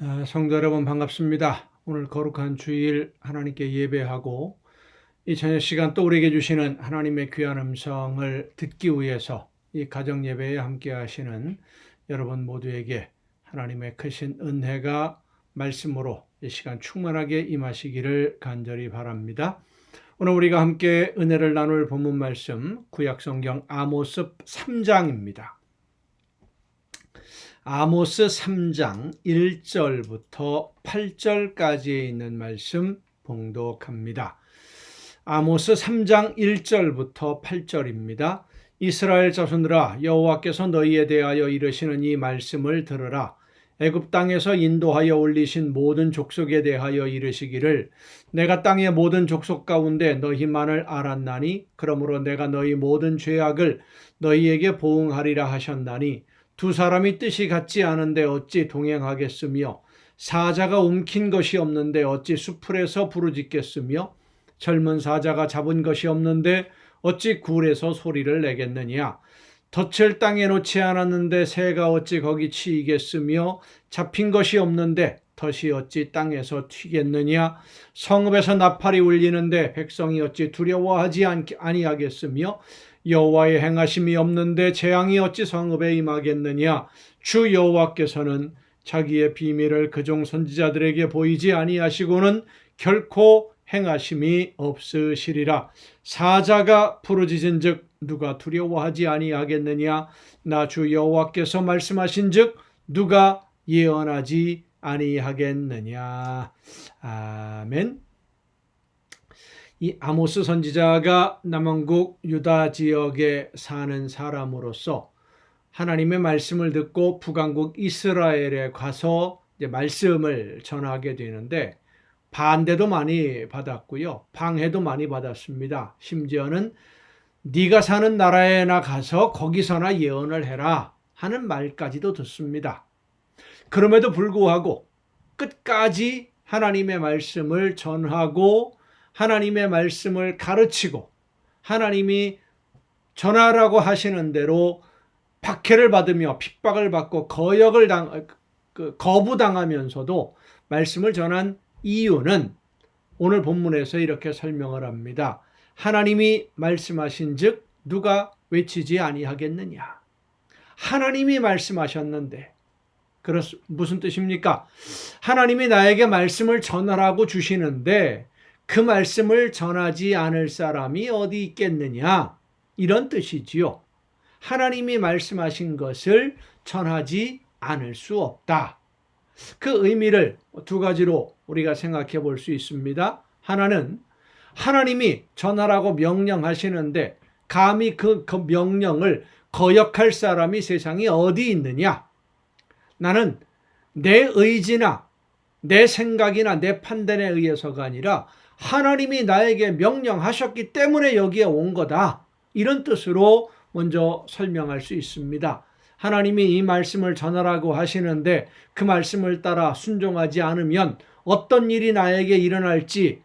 아, 성도 여러분 반갑습니다. 오늘 거룩한 주일 하나님께 예배하고 이 저녁 시간 또 우리에게 주시는 하나님의 귀한 음성을 듣기 위해서 이 가정 예배에 함께 하시는 여러분 모두에게 하나님의 크신 은혜가 말씀으로 이 시간 충만하게 임하시기를 간절히 바랍니다. 오늘 우리가 함께 은혜를 나눌 본문 말씀 구약 성경 아모스 3장입니다. 아모스 3장 1절부터 8절까지에 있는 말씀 봉독합니다. 아모스 3장 1절부터 8절입니다. 이스라엘 자손들아 여호와께서 너희에 대하여 이르시는 이 말씀을 들으라. 애굽 땅에서 인도하여 올리신 모든 족속에 대하여 이르시기를 내가 땅의 모든 족속 가운데 너희만을 알았나니 그러므로 내가 너희 모든 죄악을 너희에게 보응하리라 하셨나니 두 사람이 뜻이 같지 않은데 어찌 동행하겠으며 사자가 움킨 것이 없는데 어찌 수풀에서 부르짖겠으며 젊은 사자가 잡은 것이 없는데 어찌 굴에서 소리를 내겠느냐? 덫을 땅에 놓지 않았는데 새가 어찌 거기 치이겠으며 잡힌 것이 없는데 덫이 어찌 땅에서 튀겠느냐? 성읍에서 나팔이 울리는데 백성이 어찌 두려워하지 아니하겠으며 여호와의 행하심이 없는데 재앙이 어찌 성읍에 임하겠느냐? 주 여호와께서는 자기의 비밀을 그종 선지자들에게 보이지 아니하시고는 결코 행하심이 없으시리라. 사자가 부르짖은즉 누가 두려워하지 아니하겠느냐? 나 주 여호와께서 말씀하신즉 누가 예언하지 아니하겠느냐? 아멘 이 아모스 선지자가 남왕국 유다 지역에 사는 사람으로서 하나님의 말씀을 듣고 북왕국 이스라엘에 가서 말씀을 전하게 되는데 반대도 많이 받았고요. 방해도 많이 받았습니다. 심지어는 네가 사는 나라에나 가서 거기서나 예언을 해라 하는 말까지도 듣습니다. 그럼에도 불구하고 끝까지 하나님의 말씀을 전하고 하나님의 말씀을 가르치고 하나님이 전하라고 하시는 대로 박해를 받으며 핍박을 받고 거역을 당그 거부당하면서도 말씀을 전한 이유는 오늘 본문에서 이렇게 설명을 합니다. 하나님이 말씀하신즉 누가 외치지 아니하겠느냐? 하나님이 말씀하셨는데 그렇 무슨 뜻입니까? 하나님이 나에게 말씀을 전하라고 주시는데 그 말씀을 전하지 않을 사람이 어디 있겠느냐? 이런 뜻이지요. 하나님이 말씀하신 것을 전하지 않을 수 없다. 그 의미를 두 가지로 우리가 생각해 볼 수 있습니다. 하나는 하나님이 전하라고 명령하시는데 감히 그, 그 명령을 거역할 사람이 세상에 어디 있느냐? 나는 내 의지나 내 생각이나 내 판단에 의해서가 아니라 하나님이 나에게 명령하셨기 때문에 여기에 온 거다. 이런 뜻으로 먼저 설명할 수 있습니다. 하나님이 이 말씀을 전하라고 하시는데 그 말씀을 따라 순종하지 않으면 어떤 일이 나에게 일어날지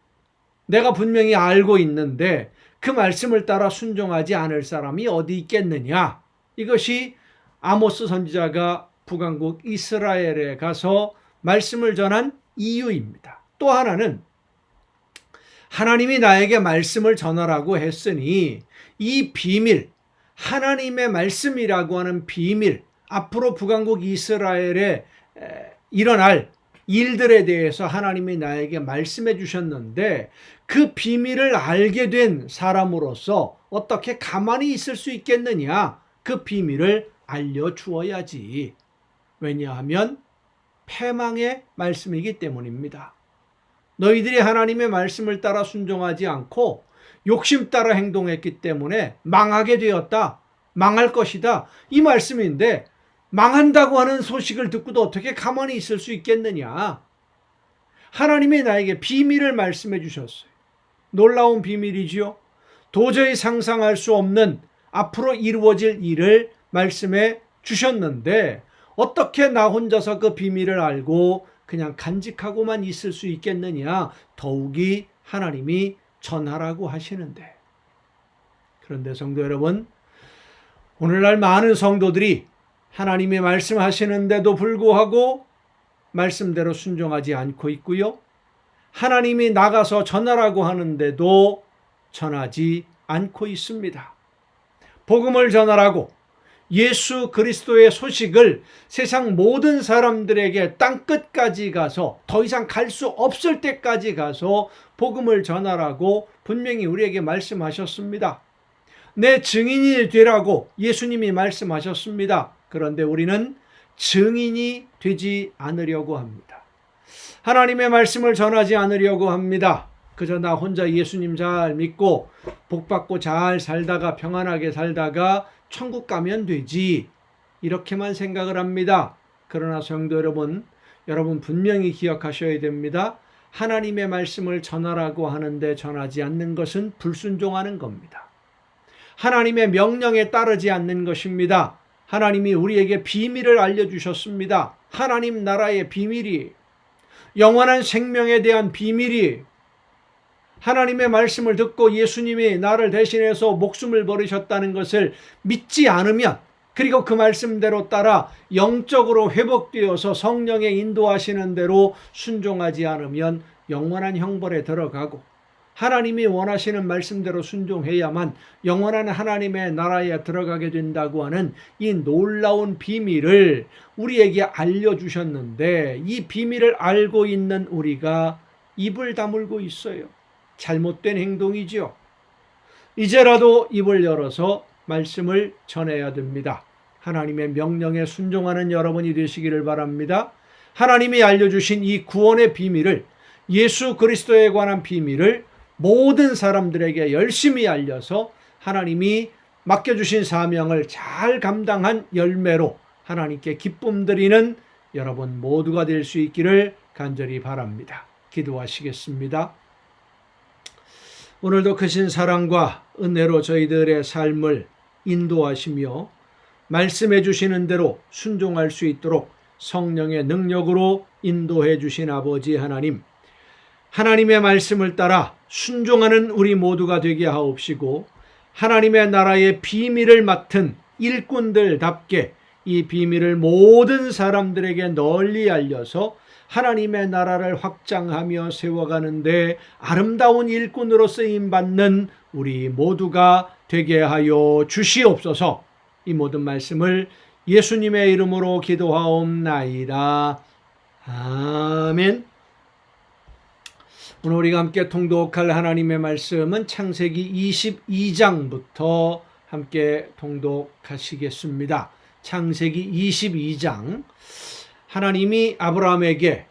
내가 분명히 알고 있는데 그 말씀을 따라 순종하지 않을 사람이 어디 있겠느냐. 이것이 아모스 선지자가 북왕국 이스라엘에 가서 말씀을 전한 이유입니다. 또 하나는 하나님이 나에게 말씀을 전하라고 했으니 이 비밀, 하나님의 말씀이라고 하는 비밀, 앞으로 북왕국 이스라엘에 일어날 일들에 대해서 하나님이 나에게 말씀해 주셨는데 그 비밀을 알게 된 사람으로서 어떻게 가만히 있을 수 있겠느냐? 그 비밀을 알려 주어야지. 왜냐하면 패망의 말씀이기 때문입니다. 너희들이 하나님의 말씀을 따라 순종하지 않고 욕심 따라 행동했기 때문에 망하게 되었다. 망할 것이다. 이 말씀인데 망한다고 하는 소식을 듣고도 어떻게 가만히 있을 수 있겠느냐? 하나님이 나에게 비밀을 말씀해 주셨어요. 놀라운 비밀이지요. 도저히 상상할 수 없는 앞으로 이루어질 일을 말씀해 주셨는데 어떻게 나 혼자서 그 비밀을 알고 그냥 간직하고만 있을 수 있겠느냐? 더욱이 하나님이 전하라고 하시는데. 그런데 성도 여러분, 오늘날 많은 성도들이 하나님이 말씀하시는데도 불구하고 말씀대로 순종하지 않고 있고요. 하나님이 나가서 전하라고 하는데도 전하지 않고 있습니다. 복음을 전하라고 예수 그리스도의 소식을 세상 모든 사람들에게 땅 끝까지 가서 더 이상 갈 수 없을 때까지 가서 복음을 전하라고 분명히 우리에게 말씀하셨습니다. 내 증인이 되라고 예수님이 말씀하셨습니다. 그런데 우리는 증인이 되지 않으려고 합니다. 하나님의 말씀을 전하지 않으려고 합니다. 그저 나 혼자 예수님 잘 믿고 복 받고 잘 살다가 평안하게 살다가 천국 가면 되지. 이렇게만 생각을 합니다. 그러나 성도 여러분, 여러분 분명히 기억하셔야 됩니다. 하나님의 말씀을 전하라고 하는데 전하지 않는 것은 불순종하는 겁니다. 하나님의 명령에 따르지 않는 것입니다. 하나님이 우리에게 비밀을 알려주셨습니다. 하나님 나라의 비밀이 영원한 생명에 대한 비밀이 하나님의 말씀을 듣고 예수님이 나를 대신해서 목숨을 버리셨다는 것을 믿지 않으면 그리고 그 말씀대로 따라 영적으로 회복되어서 성령의 인도하시는 대로 순종하지 않으면 영원한 형벌에 들어가고 하나님이 원하시는 말씀대로 순종해야만 영원한 하나님의 나라에 들어가게 된다고 하는 이 놀라운 비밀을 우리에게 알려주셨는데 이 비밀을 알고 있는 우리가 입을 다물고 있어요. 잘못된 행동이지요. 이제라도 입을 열어서 말씀을 전해야 됩니다. 하나님의 명령에 순종하는 여러분이 되시기를 바랍니다. 하나님이 알려주신 이 구원의 비밀을 예수 그리스도에 관한 비밀을 모든 사람들에게 열심히 알려서 하나님이 맡겨주신 사명을 잘 감당한 열매로 하나님께 기쁨 드리는 여러분 모두가 될 수 있기를 간절히 바랍니다. 기도하시겠습니다. 오늘도 크신 사랑과 은혜로 저희들의 삶을 인도하시며 말씀해 주시는 대로 순종할 수 있도록 성령의 능력으로 인도해 주신 아버지 하나님, 하나님의 말씀을 따라 순종하는 우리 모두가 되게 하옵시고, 하나님의 나라의 비밀을 맡은 일꾼들답게 이 비밀을 모든 사람들에게 널리 알려서 하나님의 나라를 확장하며 세워가는데 아름다운 일꾼으로 쓰임 받는 우리 모두가 되게 하여 주시옵소서. 이 모든 말씀을 예수님의 이름으로 기도하옵나이다. 아멘. 오늘 우리가 함께 통독할 하나님의 말씀은 창세기 22장부터 함께 통독하시겠습니다. 창세기 22장. 하나님이 아브라함에게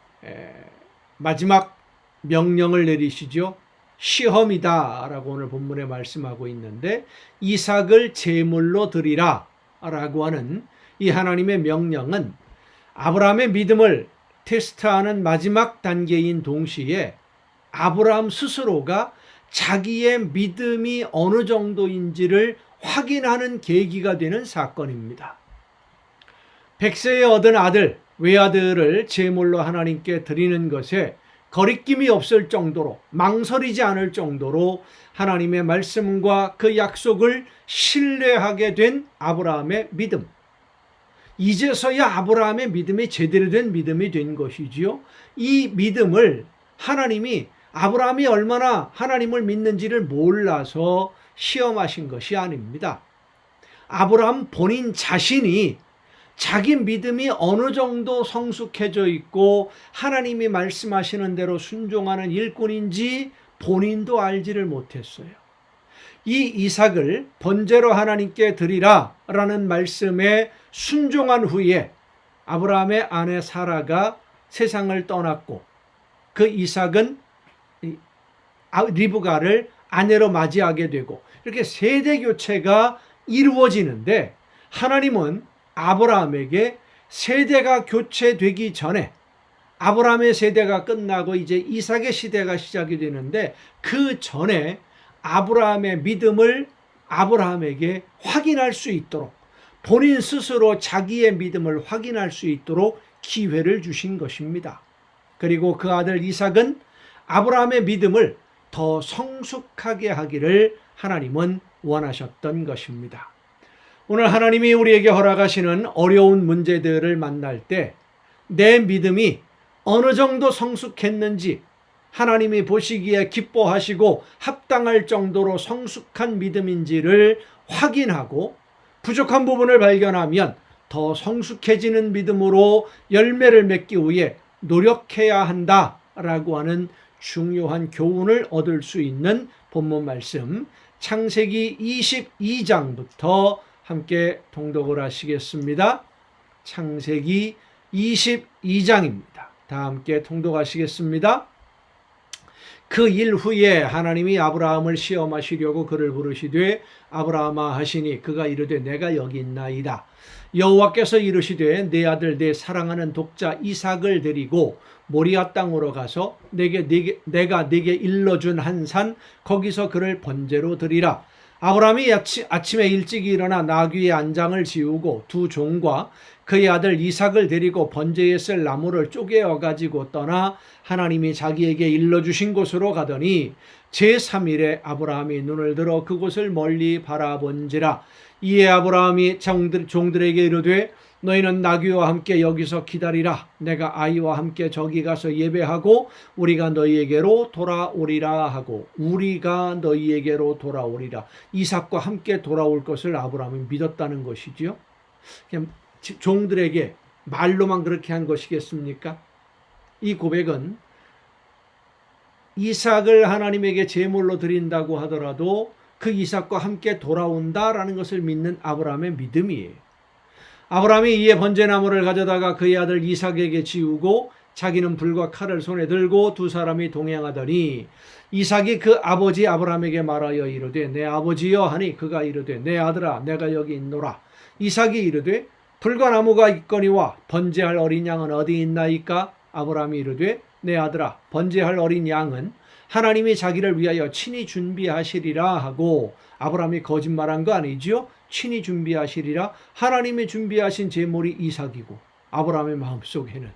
마지막 명령을 내리시죠. 시험이다라고 오늘 본문에 말씀하고 있는데 이삭을 제물로 드리라라고 하는 이 하나님의 명령은 아브라함의 믿음을 테스트하는 마지막 단계인 동시에 아브라함 스스로가 자기의 믿음이 어느 정도인지를 확인하는 계기가 되는 사건입니다. 백세에 얻은 아들 외아들을 제물로 하나님께 드리는 것에 거리낌이 없을 정도로 망설이지 않을 정도로 하나님의 말씀과 그 약속을 신뢰하게 된 아브라함의 믿음. 이제서야 아브라함의 믿음이 제대로 된 믿음이 된 것이지요. 이 믿음을 하나님이 아브라함이 얼마나 하나님을 믿는지를 몰라서 시험하신 것이 아닙니다. 아브라함 본인 자신이 자기 믿음이 어느 정도 성숙해져 있고 하나님이 말씀하시는 대로 순종하는 일꾼인지 본인도 알지를 못했어요. 이 이삭을 번제로 하나님께 드리라 라는 말씀에 순종한 후에 아브라함의 아내 사라가 세상을 떠났고 그 이삭은 아, 리브가를 아내로 맞이하게 되고 이렇게 세대 교체가 이루어지는데 하나님은 아브라함에게 세대가 교체되기 전에 아브라함의 세대가 끝나고 이제 이삭의 시대가 시작이 되는데 그 전에 아브라함의 믿음을 아브라함에게 확인할 수 있도록 본인 스스로 자기의 믿음을 확인할 수 있도록 기회를 주신 것입니다. 그리고 그 아들 이삭은 아브라함의 믿음을 더 성숙하게 하기를 하나님은 원하셨던 것입니다. 오늘 하나님이 우리에게 허락하시는 어려운 문제들을 만날 때 내 믿음이 어느 정도 성숙했는지 하나님이 보시기에 기뻐하시고 합당할 정도로 성숙한 믿음인지를 확인하고 부족한 부분을 발견하면 더 성숙해지는 믿음으로 열매를 맺기 위해 노력해야 한다라고 하는 중요한 교훈을 얻을 수 있는 본문 말씀 창세기 22장부터 함께 통독을 하시겠습니다. 창세기 22장입니다. 다 함께 통독하시겠습니다. 그 일 후에 하나님이 아브라함을 시험하시려고 그를 부르시되 아브라함아 하시니 그가 이르되 내가 여기 있나이다. 여호와께서 이르시되 내 아들 내 사랑하는 독자 이삭을 데리고 모리아 땅으로 가서 내게, 내게 내가 네게 일러준 한 산 거기서 그를 번제로 드리라. 아브라함이 아침에 일찍 일어나 나귀의 안장을 지우고 두 종과 그의 아들 이삭을 데리고 번제에 쓸 나무를 쪼개어 가지고 떠나 하나님이 자기에게 일러 주신 곳으로 가더니 제3일에 아브라함이 눈을 들어 그곳을 멀리 바라본지라. 이에 아브라함이 종들, 종들에게 이르되 너희는 나귀와 함께 여기서 기다리라 내가 아이와 함께 저기 가서 예배하고 우리가 너희에게로 돌아오리라 하고 우리가 너희에게로 돌아오리라 이삭과 함께 돌아올 것을 아브라함이 믿었다는 것이지요. 그냥 종들에게 말로만 그렇게 한 것이겠습니까? 이 고백은 이삭을 하나님에게 제물로 드린다고 하더라도 그 이삭과 함께 돌아온다라는 것을 믿는 아브라함의 믿음이에요. 아브라함이 이에 번제나무를 가져다가 그의 아들 이삭에게 지우고 자기는 불과 칼을 손에 들고 두 사람이 동행하더니 이삭이 그 아버지 아브라함에게 말하여 이르되 내 아버지여 하니 그가 이르되 내 아들아 내가 여기 있노라. 이삭이 이르되 불과 나무가 있거니와 번제할 어린 양은 어디 있나이까? 아브라함이 이르되 내 아들아 번제할 어린 양은 하나님이 자기를 위하여 친히 준비하시리라 하고 아브라함이 거짓말한 거 아니지요? 친히 준비하시리라 하나님이 준비하신 제물이 이삭이고 아브라함의 마음속에는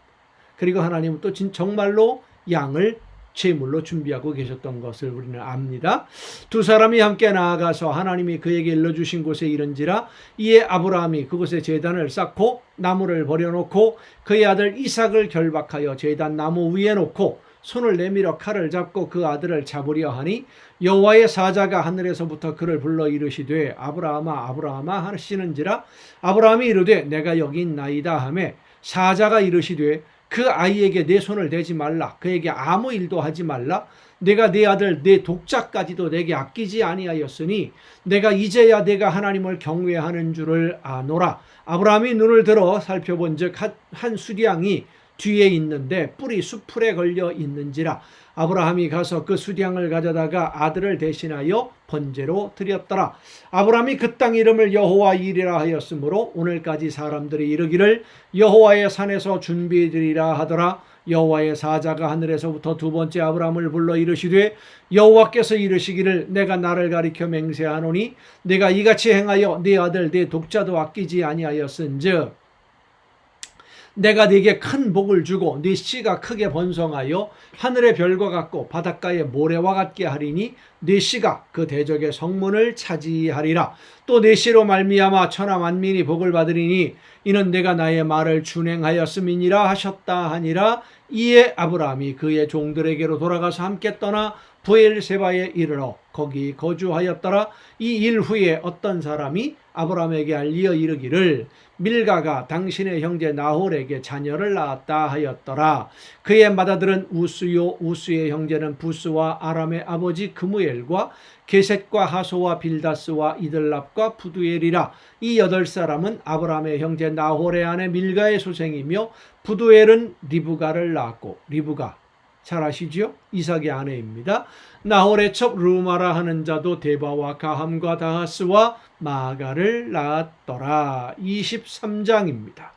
그리고 하나님은 또 진 정말로 양을 제물로 준비하고 계셨던 것을 우리는 압니다. 두 사람이 함께 나아가서 하나님이 그에게 일러주신 곳에 이른지라 이에 아브라함이 그곳에 제단을 쌓고 나무를 버려놓고 그의 아들 이삭을 결박하여 제단 나무 위에 놓고 손을 내밀어 칼을 잡고 그 아들을 잡으려 하니 여호와의 사자가 하늘에서부터 그를 불러 이르시되 아브라함아 아브라함아 하시는지라 아브라함이 이르되 내가 여기 있나이다 하매 사자가 이르시되 그 아이에게 내 손을 대지 말라. 그에게 아무 일도 하지 말라. 내가 내 아들 내 독자까지도 내게 아끼지 아니하였으니 내가 이제야 내가 하나님을 경외하는 줄을 아노라. 아브라함이 눈을 들어 살펴본즉 한 수량이 뒤에 있는데 뿔이 수풀에 걸려 있는지라 아브라함이 가서 그 수량을 가져다가 아들을 대신하여 번제로 드렸더라. 아브라함이 그 땅 이름을 여호와 이리라 하였으므로 오늘까지 사람들이 이르기를 여호와의 산에서 준비드리라 하더라. 여호와의 사자가 하늘에서부터 두 번째 아브라함을 불러 이르시되 여호와께서 이르시기를 내가 나를 가리켜 맹세하노니 내가 이같이 행하여 네 아들 네 독자도 아끼지 아니하였은즉 내가 네게 큰 복을 주고 네 씨가 크게 번성하여 하늘의 별과 같고 바닷가의 모래와 같게 하리니 네 씨가 그 대적의 성문을 차지하리라. 또 네 씨로 말미암아 천하 만민이 복을 받으리니 이는 내가 나의 말을 준행하였음이니라 하셨다 하니라. 이에 아브라함이 그의 종들에게로 돌아가서 함께 떠나 부엘세바에 이르러 거기 거주하였더라 이 일 후에 어떤 사람이 아브라함에게 알리어 이르기를 밀가가 당신의 형제 나홀에게 자녀를 낳았다 하였더라. 그의 맏아들은 우스요 우스의 형제는 부스와 아람의 아버지 그무엘과 게셋과 하소와 빌다스와 이들랍과 부두엘이라. 이 여덟 사람은 아브라함의 형제 나홀의 아내 밀가의 소생이며 부두엘은 리브가를 낳았고 리브가 잘 아시죠? 이삭의 아내입니다. 나홀의 첩 루마라 하는 자도 데바와 가함과 다하스와 마가를 낳았더라. 23장입니다.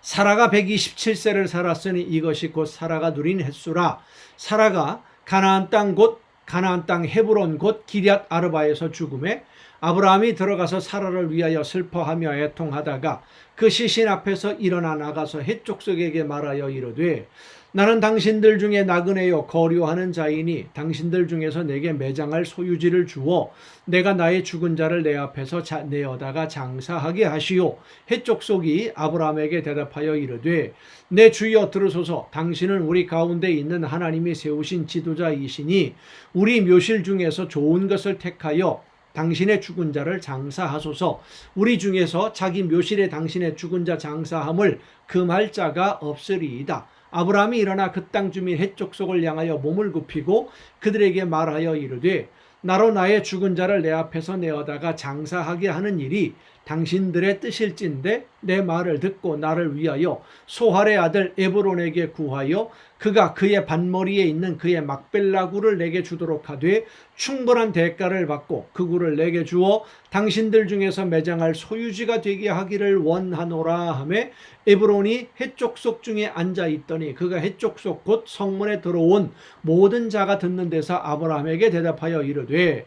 사라가 127세를 살았으니 이것이 곧 사라가 누린 횟수라. 사라가 가나안 땅 곧 가나안 땅 헤브론 곧 기럇 아르바에서 죽음에 아브라함이 들어가서 사라를 위하여 슬퍼하며 애통하다가 그 시신 앞에서 일어나 나가서 해족속에게 말하여 이르되 나는 당신들 중에 나그네요 거류하는 자이니 당신들 중에서 내게 매장할 소유지를 주어 내가 나의 죽은 자를 내 앞에서 자, 내어다가 장사하게 하시오. 해족속이 아브라함에게 대답하여 이르되 내 주여 들으소서. 당신은 우리 가운데 있는 하나님이 세우신 지도자이시니 우리 묘실 중에서 좋은 것을 택하여 당신의 죽은 자를 장사하소서. 우리 중에서 자기 묘실에 당신의 죽은 자 장사함을 금할 자가 없으리이다. 아브라함이 일어나 그 땅 주민 해족속을 향하여 몸을 굽히고 그들에게 말하여 이르되 나로 나의 죽은 자를 내 앞에서 내어다가 장사하게 하는 일이 당신들의 뜻일진데 내 말을 듣고 나를 위하여 소할의 아들 에브론에게 구하여 그가 그의 반머리에 있는 그의 막벨라구를 내게 주도록 하되 충분한 대가를 받고 그 구를 내게 주어 당신들 중에서 매장할 소유지가 되게 하기를 원하노라 하매 에브론이 해족속 중에 앉아 있더니 그가 해족속 곧 성문에 들어온 모든 자가 듣는 데서 아브라함에게 대답하여 이르되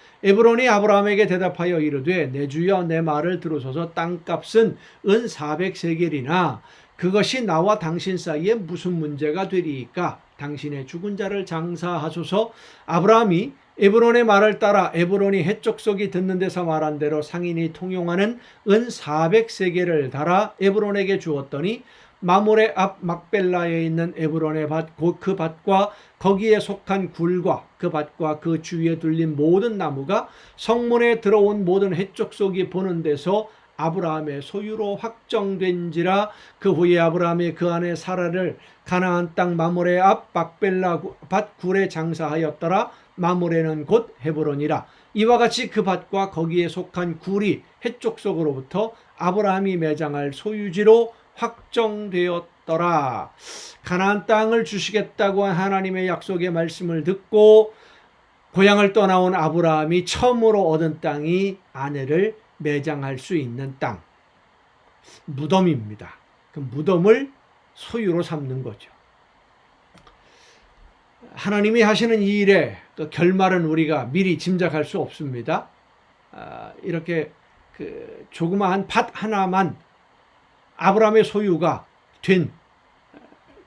에브론이 아브라함에게 대답하여 이르되 내 주여 내 말을 들으소서. 땅값은 은 400세겔이나 그것이 나와 당신 사이에 무슨 문제가 되리이까? 당신의 죽은 자를 장사하소서. 아브라함이 에브론의 말을 따라 에브론이 해족속이 듣는 데서 말한 대로 상인이 통용하는 은 400세겔을 달아 에브론에게 주었더니 마몰의 앞 막벨라에 있는 에브론의 밭, 곧그 밭과 거기에 속한 굴과 그 밭과 그 주위에 둘린 모든 나무가 성문에 들어온 모든 해쪽 속이 보는 데서 아브라함의 소유로 확정된지라 그 후에 아브라함이 그 안에 사라를 가나안 땅 마몰의 앞 막벨라 밭 굴에 장사하였더라. 마몰에는 곧 헤브론이라. 이와 같이 그 밭과 거기에 속한 굴이 해쪽 속으로부터 아브라함이 매장할 소유지로 확정되었더라. 가나안 땅을 주시겠다고 한 하나님의 약속의 말씀을 듣고 고향을 떠나온 아브라함이 처음으로 얻은 땅이 아내를 매장할 수 있는 땅. 무덤입니다. 그 무덤을 소유로 삼는 거죠. 하나님이 하시는 이 일의 그 결말은 우리가 미리 짐작할 수 없습니다. 아, 이렇게 그 조그마한 밭 하나만 아브라함의 소유가 된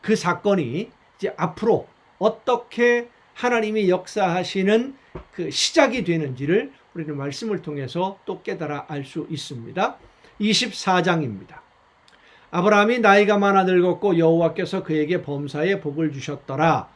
그 사건이 이제 앞으로 어떻게 하나님이 역사하시는 그 시작이 되는지를 우리는 말씀을 통해서 또 깨달아 알 수 있습니다. 24장입니다. 아브라함이 나이가 많아 늙었고 여호와께서 그에게 범사에 복을 주셨더라.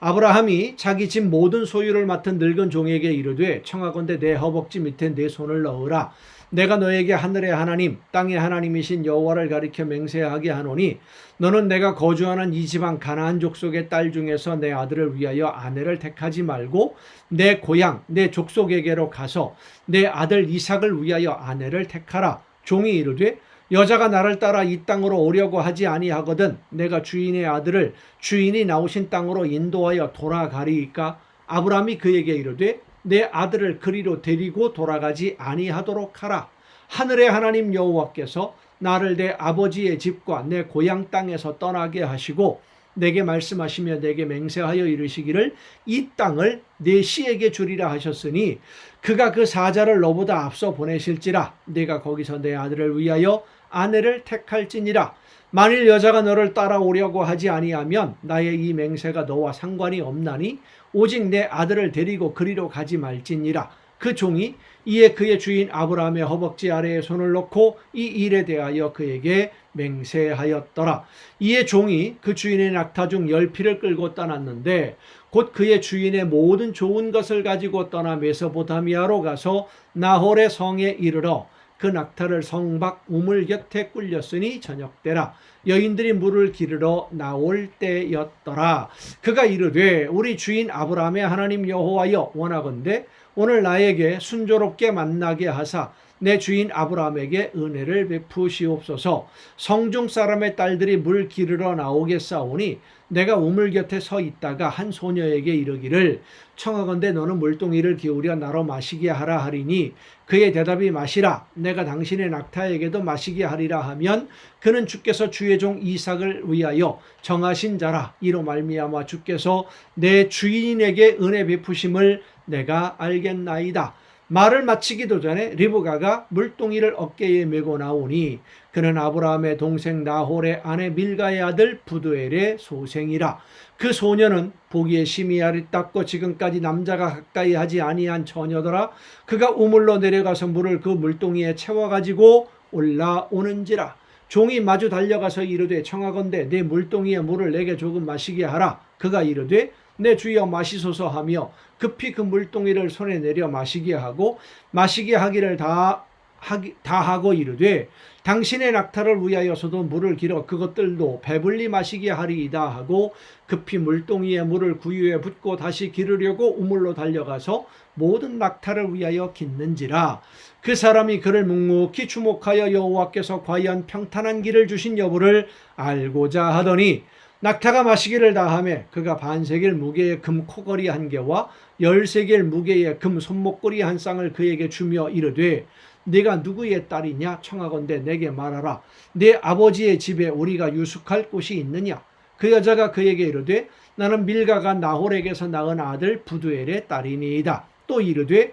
아브라함이 자기 집 모든 소유를 맡은 늙은 종에게 이르되 청하건대 내 허벅지 밑에 내 손을 넣으라. 내가 너에게 하늘의 하나님 땅의 하나님이신 여호와를 가리켜 맹세하게 하노니 너는 내가 거주하는 이 지방 가나안 족속의 딸 중에서 내 아들을 위하여 아내를 택하지 말고 내 고향 내 족속에게로 가서 내 아들 이삭을 위하여 아내를 택하라 종이 이르되 여자가 나를 따라 이 땅으로 오려고 하지 아니하거든 내가 주인의 아들을 주인이 나오신 땅으로 인도하여 돌아가리이까 아브라함이 그에게 이르되 내 아들을 그리로 데리고 돌아가지 아니하도록 하라. 하늘의 하나님 여호와께서 나를 내 아버지의 집과 내 고향 땅에서 떠나게 하시고 내게 말씀하시며 내게 맹세하여 이르시기를 이 땅을 내 씨에게 주리라 하셨으니 그가 그 사자를 너보다 앞서 보내실지라 내가 거기서 내 아들을 위하여 아내를 택할지니라 만일 여자가 너를 따라오려고 하지 아니하면 나의 이 맹세가 너와 상관이 없나니 오직 내 아들을 데리고 그리로 가지 말지니라. 그 종이 이에 그의 주인 아브라함의 허벅지 아래에 손을 놓고 이 일에 대하여 그에게 맹세하였더라. 이에 종이 그 주인의 낙타 중 열 피를 끌고 떠났는데 곧 그의 주인의 모든 좋은 것을 가지고 떠나 메소보타미아로 가서 나홀의 성에 이르러 그 낙타를 성박 우물 곁에 꿀렸으니 저녁 때라 여인들이 물을 기르러 나올 때였더라 그가 이르되 우리 주인 아브라함의 하나님 여호와여 원하건대 오늘 나에게 순조롭게 만나게 하사 내 주인 아브라함에게 은혜를 베푸시옵소서. 성중 사람의 딸들이 물 기르러 나오겠사오니 내가 우물 곁에 서 있다가 한 소녀에게 이르기를 청하건대 너는 물동이를 기울여 나로 마시게 하라 하리니 그의 대답이 마시라 내가 당신의 낙타에게도 마시게 하리라 하면 그는 주께서 주의 종 이삭을 위하여 정하신 자라 이로 말미암아 주께서 내 주인에게 은혜 베푸심을 내가 알겠나이다. 말을 마치기도 전에 리브가가 물동이를 어깨에 메고 나오니 그는 아브라함의 동생 나홀의 아내 밀가의 아들 부두엘의 소생이라. 그 소녀는 보기에 심히 아리따고 지금까지 남자가 가까이 하지 아니한 처녀더라. 그가 우물로 내려가서 물을 그 물동이에 채워 가지고 올라오는지라. 종이 마주 달려가서 이르되 청하건대 내 물동이에 물을 내게 조금 마시게 하라. 그가 이르되 내 주여 마시소서 하며 급히 그 물동이를 손에 내려 마시게 하고 마시게 하기를 다 하기, 다 하고 이르되 당신의 낙타를 위하여서도 물을 길어 그것들도 배불리 마시게 하리이다 하고 급히 물동이에 물을 구유에 붓고 다시 기르려고 우물로 달려가서 모든 낙타를 위하여 깃는지라. 그 사람이 그를 묵묵히 주목하여 여호와께서 과연 평탄한 길을 주신 여부를 알고자 하더니 낙타가 마시기를 다하며 그가 반세겔 무게의 금 코걸이 한 개와 열세겔 무게의 금 손목걸이 한 쌍을 그에게 주며 이르되 네가 누구의 딸이냐? 청하건대 내게 말하라. 내 아버지의 집에 우리가 유숙할 곳이 있느냐? 그 여자가 그에게 이르되 나는 밀가가 나홀에게서 낳은 아들 부두엘의 딸이니이다. 또 이르되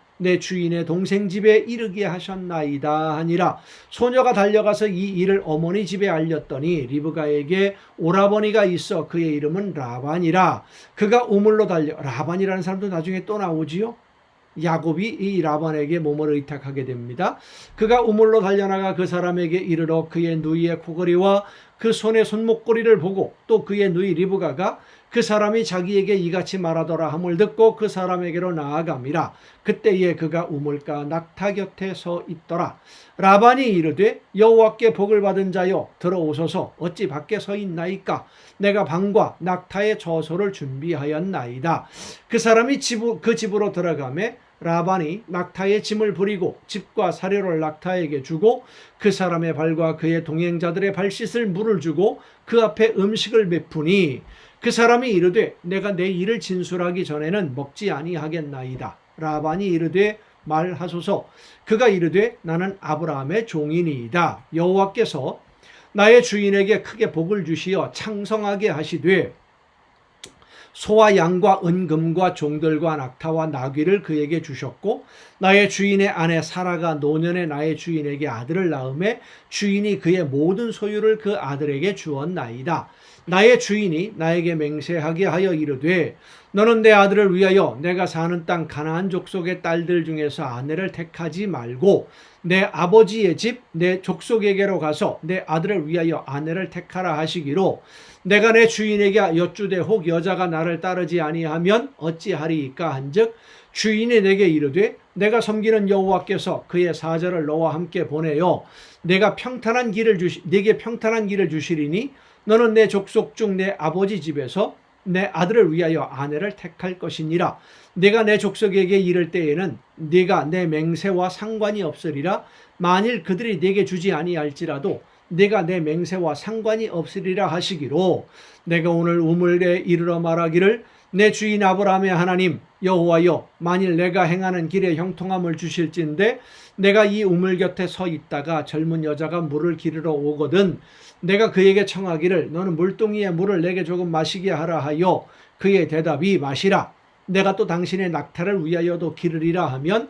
내 주인의 동생 집에 이르게 하셨나이다 하니라. 소녀가 달려가서 이 일을 어머니 집에 알렸더니 리브가에게 오라버니가 있어 그의 이름은 라반이라. 그가 우물로 달려 라반이라는 사람도 나중에 또 나오지요? 야곱이 이 라반에게 몸을 의탁하게 됩니다. 그가 우물로 달려나가 그 사람에게 이르러 그의 누이의 코걸이와 그 손의 손목걸이를 보고 또 그의 누이 리브가가 그 사람이 자기에게 이같이 말하더라 함을 듣고 그 사람에게로 나아갑니다. 그때에 그가 우물가 낙타 곁에 서 있더라. 라반이 이르되 여호와께 복을 받은 자여 들어오소서 어찌 밖에 서 있나이까 내가 방과 낙타의 저소를 준비하였나이다. 그 사람이 집, 그 집으로 들어가매 라반이 낙타의 짐을 부리고 집과 사료를 낙타에게 주고 그 사람의 발과 그의 동행자들의 발 씻을 물을 주고 그 앞에 음식을 베푸니 그 사람이 이르되 내가 내 일을 진술하기 전에는 먹지 아니하겠나이다. 라반이 이르되 말하소서 그가 이르되 나는 아브라함의 종이니이다. 여호와께서 나의 주인에게 크게 복을 주시어 창성하게 하시되 소와 양과 은금과 종들과 낙타와 나귀를 그에게 주셨고 나의 주인의 아내 사라가 노년에 나의 주인에게 아들을 낳음에 주인이 그의 모든 소유를 그 아들에게 주었나이다. 나의 주인이 나에게 맹세하게 하여 이르되 너는 내 아들을 위하여 내가 사는 땅 가나안 족속의 딸들 중에서 아내를 택하지 말고 내 아버지의 집 내 족속에게로 가서 내 아들을 위하여 아내를 택하라 하시기로 내가 내 주인에게 여쭈되 혹 여자가 나를 따르지 아니하면 어찌하리이까 한즉 주인이 내게 이르되 내가 섬기는 여호와께서 그의 사자를 너와 함께 보내요 내가 평탄한 길을 주시 네게 평탄한 길을 주시리니 너는 내 족속 중 내 아버지 집에서 내 아들을 위하여 아내를 택할 것이니라. 내가 내 족속에게 이를 때에는 네가 내 맹세와 상관이 없으리라. 만일 그들이 네게 주지 아니할지라도 내가 내 맹세와 상관이 없으리라 하시기로 내가 오늘 우물에 이르러 말하기를 내 주인 아브라함의 하나님 여호와여 만일 내가 행하는 길에 형통함을 주실진데 내가 이 우물 곁에 서 있다가 젊은 여자가 물을 기르러 오거든 내가 그에게 청하기를 너는 물동이에 물을 내게 조금 마시게 하라 하여 그의 대답이 마시라. 내가 또 당신의 낙타를 위하여도 기르리라 하면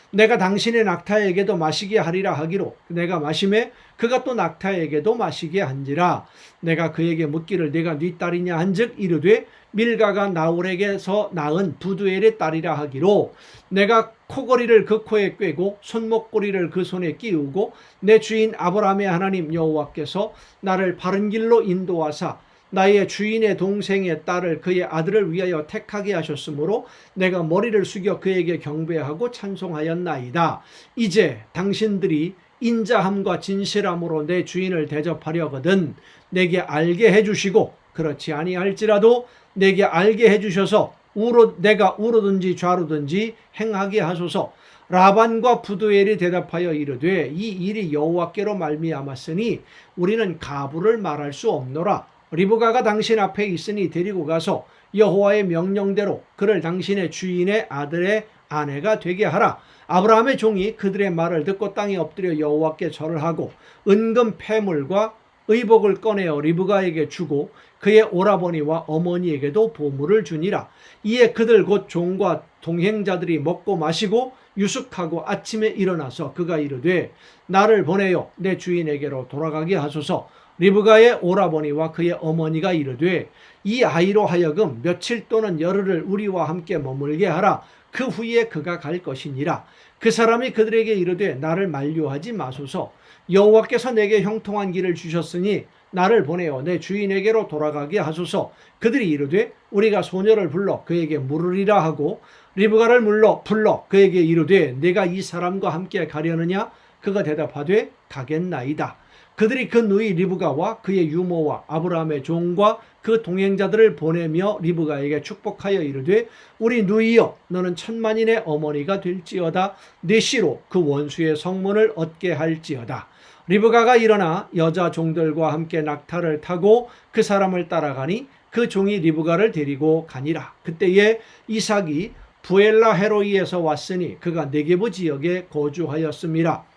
내가 당신의 낙타에게도 마시게 하리라 하기로 내가 마심에 그가 또 낙타에게도 마시게 한지라 내가 그에게 묻기를 내가 네 딸이냐 한즉 이르되 밀가가 나홀에게서 낳은 부두엘의 딸이라 하기로 내가 코걸이를 그 코에 꿰고 손목고리를 그 손에 끼우고 내 주인 아브라함의 하나님 여호와께서 나를 바른 길로 인도하사 나의 주인의 동생의 딸을 그의 아들을 위하여 택하게 하셨으므로 내가 머리를 숙여 그에게 경배하고 찬송하였나이다. 이제 당신들이 인자함과 진실함으로 내 주인을 대접하려거든 내게 알게 해주시고 그렇지 아니할지라도 내게 알게 해주셔서 우로 내가 우로든지 좌로든지 행하게 하소서. 라반과 부두엘이 대답하여 이르되 이 일이 여호와께로 말미암았으니 우리는 가부를 말할 수 없노라. 리브가가 당신 앞에 있으니 데리고 가서 여호와의 명령대로 그를 당신의 주인의 아들의 아내가 되게 하라. 아브라함의 종이 그들의 말을 듣고 땅에 엎드려 여호와께 절을 하고 은금 패물과 의복을 꺼내어 리브가에게 주고 그의 오라버니와 어머니에게도 보물을 주니라. 이에 그들 곧 종과 동행자들이 먹고 마시고 유숙하고 아침에 일어나서 그가 이르되 나를 보내요 내 주인에게로 돌아가게 하소서. 리브가의 오라버니와 그의 어머니가 이르되 이 아이로 하여금 며칠 또는 열흘을 우리와 함께 머물게 하라. 그 후에 그가 갈 것이니라. 그 사람이 그들에게 이르되 나를 만류하지 마소서. 여호와께서 내게 형통한 길을 주셨으니 나를 보내어 내 주인에게로 돌아가게 하소서. 그들이 이르되 우리가 소녀를 불러 그에게 물으리라 하고 리브가를 물러 불러 그에게 이르되 내가 이 사람과 함께 가려느냐? 그가 대답하되 가겠나이다. 그들이 그 누이 리브가와 그의 유모와 아브라함의 종과 그 동행자들을 보내며 리브가에게 축복하여 이르되 우리 누이여 너는 천만인의 어머니가 될지어다. 내 씨로 그 원수의 성문을 얻게 할지어다. 리브가가 일어나 여자 종들과 함께 낙타를 타고 그 사람을 따라가니 그 종이 리브가를 데리고 가니라. 그때에 이삭이 부엘라 헤로이에서 왔으니 그가 네게부 지역에 거주하였습니다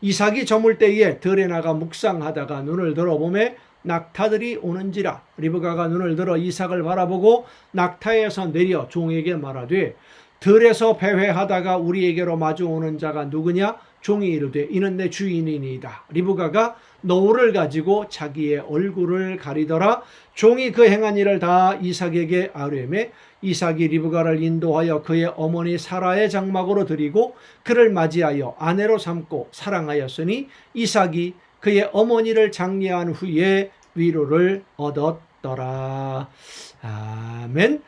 이삭이 저물 때에 들에 나가 묵상하다가 눈을 들어보매 낙타들이 오는지라. 리브가가 눈을 들어 이삭을 바라보고 낙타에서 내려 종에게 말하되 들에서 배회하다가 우리에게로 마주오는 자가 누구냐 종이 이르되 이는 내 주인이니이다 리브가가 노울을 가지고 자기의 얼굴을 가리더라 종이 그 행한 일을 다 이삭에게 아뢰매 이삭이 리브가를 인도하여 그의 어머니 사라의 장막으로 드리고 그를 맞이하여 아내로 삼고 사랑하였으니 이삭이 그의 어머니를 장례한 후에 위로를 얻었더라. 아멘.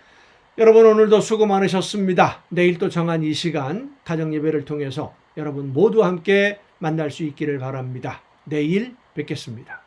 여러분 오늘도 수고 많으셨습니다. 내일 또 정한 이 시간 가정 예배를 통해서 여러분 모두 함께 만날 수 있기를 바랍니다. 내일 뵙겠습니다.